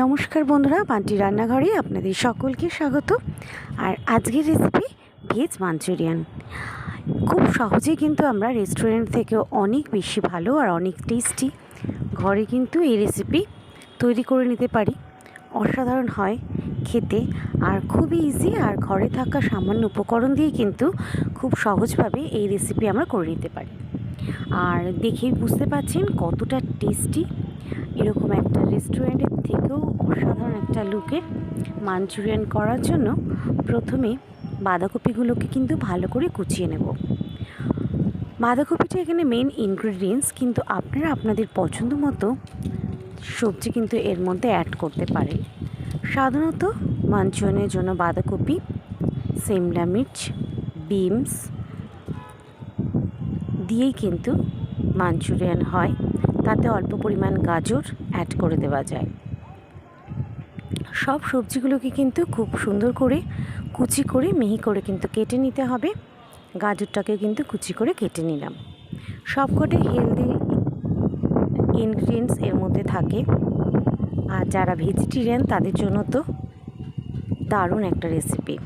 নমস্কার বন্ধুরা বান্টি রান্নাঘরে আপনাদের সকলকে স্বাগত। আর আজকের রেসিপি ভেজ মাঞ্চুরিয়ান খুব সহজেই কিন্তু আমরা রেস্টুরেন্ট থেকে অনেক বেশি ভালো আর অনেক টেস্টি ঘরে কিন্তু এই রেসিপি তৈরি করে নিতে পারি। অসাধারণ হয় খেতে আর খুবই ইজি আর ঘরে থাকা সামান্য উপকরণ দিয়ে কিন্তু খুব সহজভাবে এই রেসিপি আমরা করে নিতে পারি। আর দেখেই বুঝতে পারছেন কতটা টেস্টি এরকম একটা রেস্টুরেন্টের থেকেও অসাধারণ একটা লুকে মাঞ্চুরিয়ান করার জন্য প্রথমে বাঁধাকপিগুলোকে কিন্তু ভালো করে কুচিয়ে নেব। বাঁধাকপিটা এখানে মেন ইনগ্রিডিয়েন্টস কিন্তু আপনারা আপনাদের পছন্দ মতো সবজি কিন্তু এর মধ্যে অ্যাড করতে পারেন। সাধারণত মাঞ্চুরিয়ানের জন্য বাঁধাকপি সিমলা মির্চ বিনস দিয়েই কিন্তু মাঞ্চুরিয়ান হয়। তাতে অল্প পরিমাণ গাজর অ্যাড করে দেওয়া যায়। সব সবজিগুলোকে কিন্তু খুব সুন্দর করে কুচি করে, মিহি করে কিন্তু কেটে নিতে হবে। গাজরটাকে কিন্তু কুচি করে কেটে নিলাম। সবকটাই হেলদি ইনগ্রিডিয়েন্টস এর মধ্যে থাকে। আর যারা ভেজিটেরিয়ান তাদের জন্য তো দারুণ একটা রেসিপি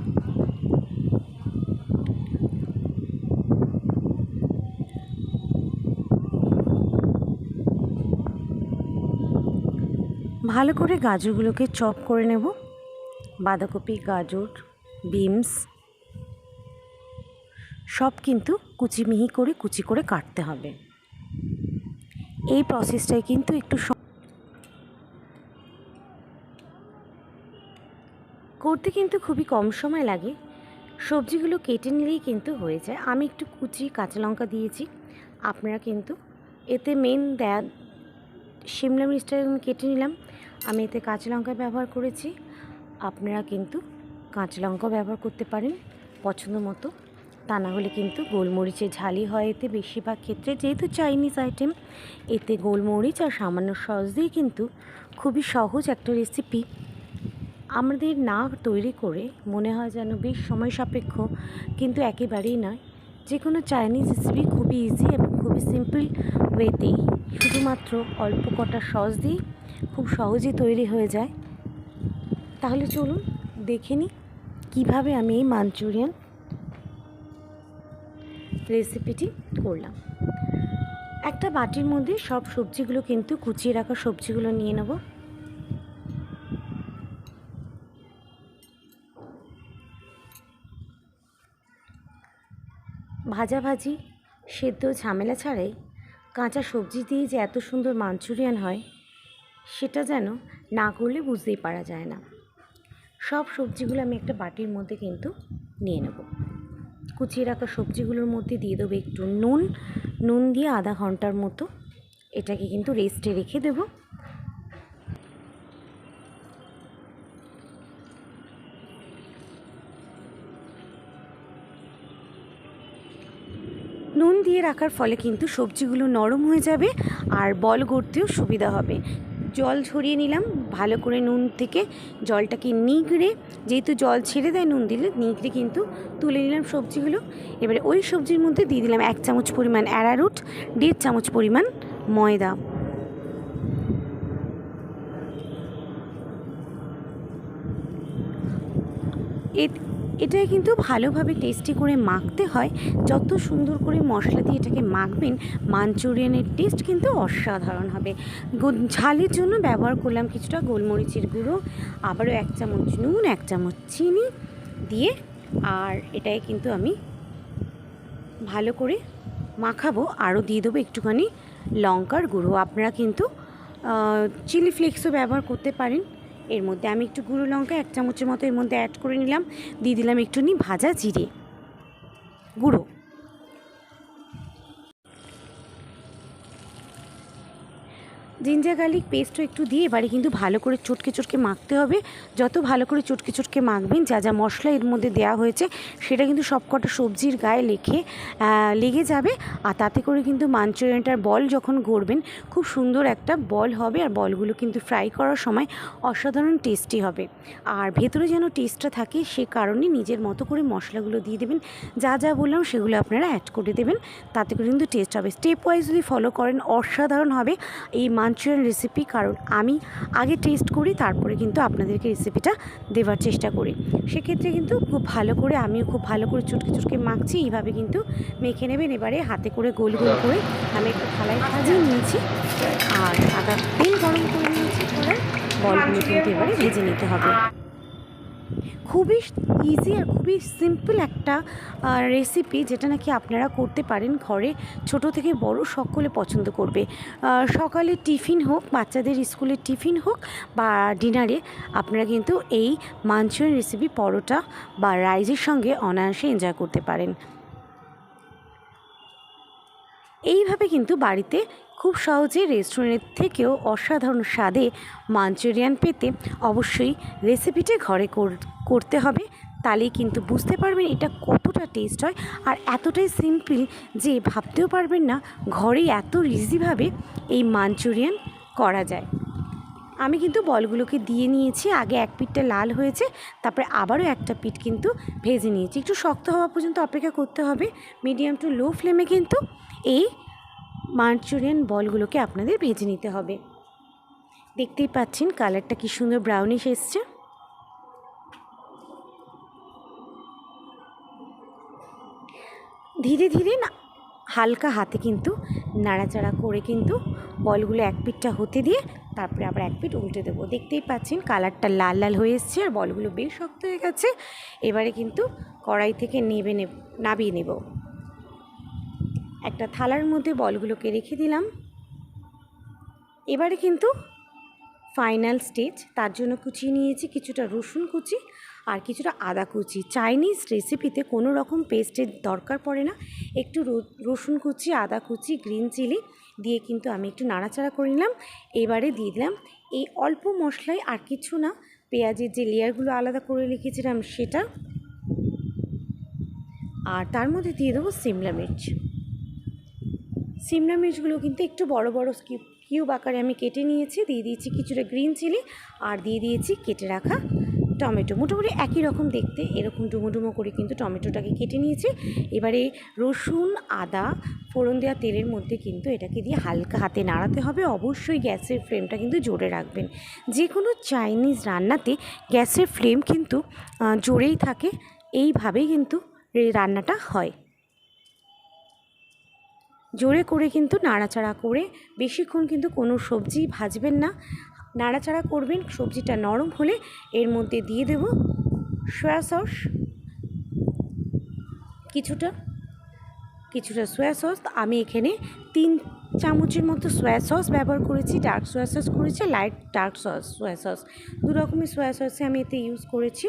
ভালো করে গাজরগুলোকে চপ করে নেব। বাঁধাকপি, গাজর, বিনস, সব কিন্তু কুচি মিহি করে কুচি করে কাটতে হবে। এই প্রসেসটাই কিন্তু একটু করতে কিন্তু খুবই কম সময় লাগে। সবজিগুলো কেটে নিলেই কিন্তু হয়ে যায়। আমি একটু কুচি কাঁচা লঙ্কা দিয়েছি। আপনারা কিন্তু এতে মেন দেয়া শিমলা মির্চটা আমি কেটে নিলাম। আমি এতে কাঁচা লঙ্কা ব্যবহার করেছি। আপনারা কিন্তু কাঁচা লঙ্কা ব্যবহার করতে পারেন পছন্দ মতো। তা না হলে কিন্তু গোলমরিচের ঝালি হয় এতে বেশিরভাগ ক্ষেত্রে। যেহেতু চাইনিজ আইটেম এতে গোলমরিচ আর সামান্য সস দিয়ে কিন্তু খুবই সহজ একটা রেসিপি আমাদের না তৈরি করে মনে হয় যেন বেশ সময় সাপেক্ষ, কিন্তু একেবারেই নয়। যে কোনো চাইনিজ রেসিপি খুবই ইজি এবং খুবই সিম্পল ওয়েতেই শুধুমাত্র অল্প কটা সস দিয়েই খুব সহজেই তৈরি হয়ে যায়। তাহলে চলুন দেখে নিই কীভাবে আমি এই মাঞ্চুরিয়ান রেসিপিটি করলাম। একটা বাটির মধ্যে সব সবজিগুলো কিন্তু কুচিয়ে রাখা সবজিগুলো নিয়ে নেব। ভাজাভাজি, সেদ্ধ ঝামেলা ছাড়াই কাঁচা সবজি দিয়ে যে এত সুন্দর মাঞ্চুরিয়ান হয়, সেটা যেন না করলে বুঝতেই পারা যায় না। সব সবজিগুলো আমি একটা বাটির মধ্যে কিন্তু নিয়ে নেব। কুচিয়ে রাখা সবজিগুলোর মধ্যে দিয়ে দেবো একটু নুন। নুন দিয়ে আধা ঘণ্টার মতো এটাকে কিন্তু রেস্টে রেখে দেবো। নুন দিয়ে রাখার ফলে কিন্তু সবজিগুলো নরম হয়ে যাবে আর বল গড়তেও সুবিধা হবে। জল ঝরিয়ে নিলাম, ভালো করে নুন থেকে জলটাকে নিগড়ে যেহেতু জল ছেড়ে দেয় নুন দিলে নিগড়ে কিন্তু তুলে নিলাম সবজিগুলো। এবারে ওই সবজির মধ্যে দিয়ে দিলাম এক চামচ পরিমাণ অ্যারারুট, দেড় চামচ পরিমাণ ময়দা। এ- এটাই কিন্তু ভালোভাবে টেস্টি করে মাখতে হয়। যত সুন্দর করে মশলা দিয়ে এটাকে মাখবেন মাঞ্চুরিয়ানের টেস্ট কিন্তু অসাধারণ হবে। ঝালের জন্য ব্যবহার করলাম কিছুটা গোলমরিচের গুঁড়ো, আবারও এক চামচ নুন, এক চামচ চিনি দিয়ে, আর এটাই কিন্তু আমি ভালো করে মাখাবো। আরও দিয়ে দেবো একটুখানি লঙ্কার গুঁড়ো। আপনারা কিন্তু চিলি ফ্লেক্সও ব্যবহার করতে পারেন। এর মধ্যে আমি একটু গুঁড়ো লঙ্কা, এক চামচের মতো এর মধ্যে অ্যাড করে নিলাম। দিয়ে দিলাম একটুখানি ভাজা জিরে। গুঁড়ো। জিঞ্জার গার্লিক পেস্টও একটু দিয়ে এবারে কিন্তু ভালো করে চটকে চটকে মাখতে হবে। যত ভালো করে চটকে চটকে মাখবেন, যা যা মশলা এর মধ্যে দেওয়া হয়েছে, সেটা কিন্তু সবকটা সবজির গায়ে লেখে লেগে যাবে। আর তাতে করে কিন্তু মাঞ্চুরিয়ানটার বল যখন গড়বেন, খুব সুন্দর একটা বল হবে। আর বলগুলো কিন্তু ফ্রাই করার সময় অসাধারণ টেস্টি হবে। আর ভেতরে যেন টেস্টটা থাকে, সে কারণে নিজের মতো করে মশলাগুলো দিয়ে দেবেন। যা যা বললাম, সেগুলো আপনারা অ্যাড করে দেবেন। তাতে করে কিন্তু টেস্ট হবে। স্টেপ ওয়াইজ যদি ফলো করেন, অসাধারণ হবে। এই মান মাঞ্চুরিয়ান রেসিপি কারণ আমি আগে টেস্ট করি, তারপরে কিন্তু আপনাদেরকে রেসিপিটা দেওয়ার চেষ্টা করি। সেক্ষেত্রে কিন্তু খুব ভালো করে, আমিও খুব ভালো করে চুটকে চুটকে মাখছি, এইভাবে কিন্তু মেখে নেবেন। এবারে হাতে করে গোল গোল করে আমি একটু থালায় ভাজিয়ে নিয়েছি। আর আদা তেল গরম করে নিয়েছি করে বলগুলো কিন্তু এবারে ভেজে নিতে হবে। খুবই ইজি আর খুবই সিম্পল একটা রেসিপি যেটা নাকি আপনারা করতে পারেন ঘরে। ছোট থেকে বড় সকলে পছন্দ করবে। সকালে টিফিন হোক, বাচ্চাদের স্কুলে টিফিন হোক বা ডিনারে, আপনারা কিন্তু এই মাঞ্চুরিয়ান রেসিপি পরোটা বা রাইসের সঙ্গে অনায়াসে এনজয় করতে পারেন। এইভাবে কিন্তু বাড়িতে খুব সহজে রেস্টুরেন্টের থেকেও অসাধারণ স্বাদে মাঞ্চুরিয়ান পেতে অবশ্যই রেসিপিটি ঘরে কর- করতে হবে। তাহলেই কিন্তু বুঝতে পারবেন এটা কতটা টেস্ট হয় আর এতটাই সিম্পল যে ভাবতেও পারবেন না ঘরে এত ইজিভাবে এই মাঞ্চুরিয়ান করা যায়। আমি কিন্তু বলগুলোকে দিয়ে নিয়েছি, আগে এক পিঠটা লাল হয়েছে, তারপরে আবারও একটা পিঠ কিন্তু ভেজে নিয়েছি। একটু শক্ত হওয়া পর্যন্ত অপেক্ষা করতে হবে মিডিয়াম টু লো ফ্লেমে কিন্তু এই মাঞ্চুরিয়ান বলগুলোকে আপনাদের ভেজে নিতে হবে। দেখতেই পাচ্ছেন কালারটা কি সুন্দর ব্রাউনিশ এসছে। ধীরে ধীরে না, হালকা হাতে কিন্তু নাড়াচাড়া করে কিন্তু বলগুলো এক পিঠটা হতে দিয়ে তারপরে আবার এক পিঠ উল্টে দেবো। দেখতেই পাচ্ছেন কালারটা লাল লাল হয়ে এসছে আর বলগুলো বেশ শক্ত হয়ে গেছে। এবারে কিন্তু কড়াই থেকে নেবে নেব, নাবিয়ে নেব। একটা থালার মধ্যে বলগুলোকে রেখে দিলাম। এবারে কিন্তু ফাইনাল স্টেজ তার জন্য কুচিয়ে নিয়েছি কিছুটা রসুন কুচি আর কিছুটা আদা কুচি। চাইনিজ রেসিপিতে কোনো রকম পেস্টের দরকার পড়ে না। একটু রসুন কুচি, আদা কুচি গ্রিন চিলি দিয়ে কিন্তু আমি একটু নাড়াচাড়া করে নিলাম। এবারে দিয়ে দিলাম এই অল্প মশলায় আর কিছু না। পেঁয়াজের যে লেয়ারগুলো আলাদা করে রেখেছিলাম সেটা। আর তার মধ্যে দিয়ে দেবো সিমলা মির্চ। সিমলা মির্চগুলো কিন্তু একটু বড় বড় কিউব আকারে আমি কেটে নিয়েছি। দিয়ে দিয়েছি কিছুটা গ্রিন চিলি আর দিয়ে দিয়েছি কেটে রাখা টমেটো। মোটামুটি একই রকম দেখতে, এরকম ডুমো ডুমো করে কিন্তু টমেটোটাকে কেটে নিয়েছি। এবারে রসুন, আদা, ফোড়ন দেওয়া তেলের মধ্যে কিন্তু এটাকে দিয়ে হালকা হাতে নাড়াতে হবে। অবশ্যই গ্যাসের ফ্লেমটা কিন্তু জোরে রাখবেন। যে কোনো চাইনিজ রান্নাতে গ্যাসের ফ্লেম কিন্তু জোরেই থাকে। এইভাবেই কিন্তু রান্নাটা হয়। জোরে করে কিন্তু নাড়াচাড়া করে, বেশিক্ষণ কিন্তু কোনো সবজি ভাজবেন না। নাড়াচাড়া করবেন, সবজিটা নরম হলে এর মধ্যে দিয়ে দেব সয়া সস। কিছুটা কিছুটা সয়া সস। আমি এখানে তিন চামচের মতো সয়া সস ব্যবহার করেছি, ডার্ক সয়া সস করেছি, light dark sauce, soya sauce. দু রকমের সয়া সসে আমি এতে ইউজ করেছি।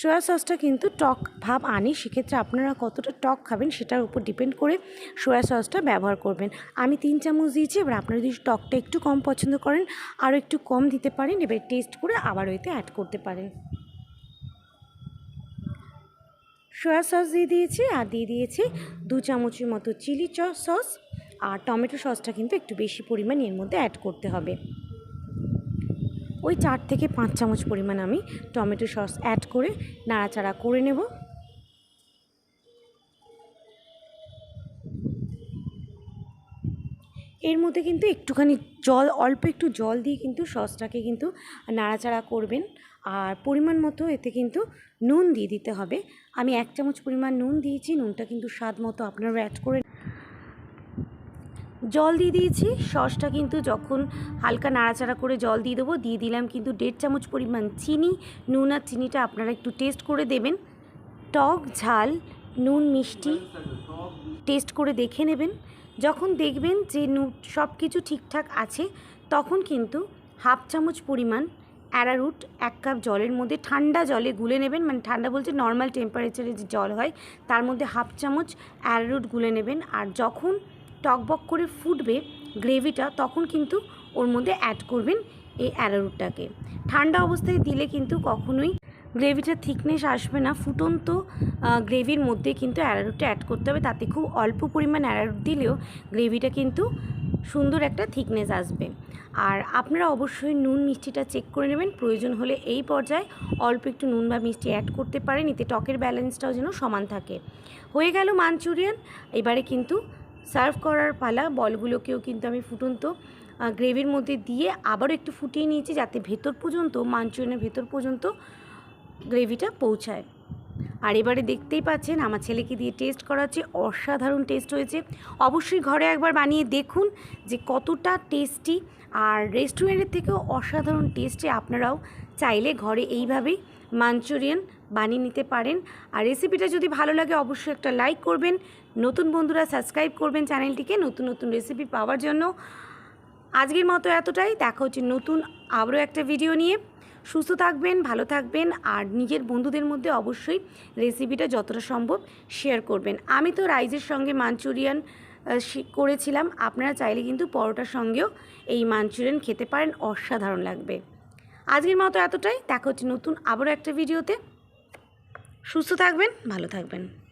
সয়া সসটা কিন্তু টক ভাব আনে, সেক্ষেত্রে আপনারা কতটা টক খাবেন সেটার উপর ডিপেন্ড করে সোয়া সসটা ব্যবহার করবেন। আমি তিন চামচ দিয়েছি, এবার আপনারা যদি টকটা একটু কম পছন্দ করেন, আরও একটু কম দিতে পারেন, এবার টেস্ট করে আবার ওইতে অ্যাড করতে পারেন। সোয়া সস দিয়ে দিয়েছি, আর দিয়ে দিয়েছি দু চামচের মতো চিলি সস আর টমেটো সসটা কিন্তু একটু বেশি পরিমাণ এর মধ্যে অ্যাড করতে হবে। ওই চার থেকে পাঁচ চামচ পরিমাণ আমি টমেটো সস অ্যাড করে নাড়াচাড়া করে নেব। এর মধ্যে কিন্তু একটুখানি জল, অল্প একটু জল দিয়ে কিন্তু সসটাকে কিন্তু নাড়াচাড়া করবেন। আর পরিমাণ মতো এতে কিন্তু নুন দিয়ে দিতে হবে। আমি এক চামচ পরিমাণ নুন দিয়েছি, নুনটা কিন্তু স্বাদ মতো আপনারা অ্যাড করে জল দিয়ে দিয়েছি। সসটা কিন্তু যখন হালকা নাড়াচাড়া করে জল দিয়ে দেবো, দিয়ে দিলাম কিন্তু দেড় চামচ পরিমাণ চিনি, নুন আর চিনিটা আপনারা একটু টেস্ট করে দেবেন। টক ঝাল, নুন মিষ্টি টেস্ট করে দেখে নেবেন। যখন দেখবেন যে নু সব কিছু ঠিকঠাক আছে, তখন কিন্তু হাফ চামচ পরিমাণ অ্যারারুট, এক কাপ জলের মধ্যে ঠান্ডা জলে গুলে নেবেন। মানে ঠান্ডা বলতে নর্মাল টেম্পারেচারে যে জল হয়, তার মধ্যে হাফ চামচ অ্যারারুট গুলে নেবেন। আর যখন টকবক করে ফুটবে গ্রেভিটা, তখন কিন্তু ওর মধ্যে অ্যাড করবেন এই অ্যারারুটটাকে। ঠান্ডা অবস্থায় দিলে কিন্তু কখনোই গ্রেভিটা থিকনেস আসবে না। ফুটন্ত গ্রেভির মধ্যে কিন্তু অ্যারারুটটা অ্যাড করতে হবে। তাতে খুব অল্প পরিমাণ অ্যারারুট দিলেও গ্রেভিটা কিন্তু সুন্দর একটা থিকনেস আসবে। আর আপনারা অবশ্যই নুন মিষ্টিটা চেক করে নেবেন। প্রয়োজন হলে এই পর্যায়ে অল্প একটু নুন বা মিষ্টি অ্যাড করতে পারেন। এতে টকের ব্যালেন্সটাও যেন সমান থাকে। হয়ে গেল মাঞ্চুরিয়ান। এবারে কিন্তু সার্ভ করার পালা, বলগুলোকেও কিন্তু আমি ফুটন্ত গ্রেভির মধ্যে দিয়ে আবারও একটু ফুটিয়ে নিয়েছি যাতে ভেতর পর্যন্ত মাঞ্চুরিয়ানের ভেতর পর্যন্ত গ্রেভিটা পৌঁছায়। আর এবারে দেখতেই পাচ্ছেন, আমার ছেলেকে দিয়ে টেস্ট করাচ্ছে, অসাধারণ টেস্ট হয়েছে। অবশ্যই ঘরে একবার বানিয়ে দেখুন যে কতটা টেস্টি, আর রেস্টুরেন্টের থেকেও অসাধারণ টেস্টে আপনারাও চাইলে ঘরে এইভাবেই মাঞ্চুরিয়ান বানিয়ে নিতে পারেন। আর রেসিপিটা যদি ভালো লাগে, অবশ্যই একটা লাইক করবেন নতুন বন্ধুরা সাবস্ক্রাইব করবেন চ্যানেলটিকে নতুন নতুন রেসিপি পাওয়ার জন্য। আজকের মতো এতটাই। দেখা হচ্ছে নতুন আবারও একটা ভিডিও নিয়ে। সুস্থ থাকবেন, ভালো থাকবেন, আর নিজের বন্ধুদের মধ্যে অবশ্যই রেসিপিটা যতটা সম্ভব শেয়ার করবেন। আমি তো রাইজের সঙ্গে মাঞ্চুরিয়ান করেছিলাম। আপনারা চাইলে কিন্তু পরোটার সঙ্গেও এই মাঞ্চুরিয়ান খেতে পারেন। অসাধারণ লাগবে। আজকের মতো এতটাই। দেখা হচ্ছে নতুন আবারও একটা ভিডিওতে সুস্থ থাকবেন, ভালো থাকবেন।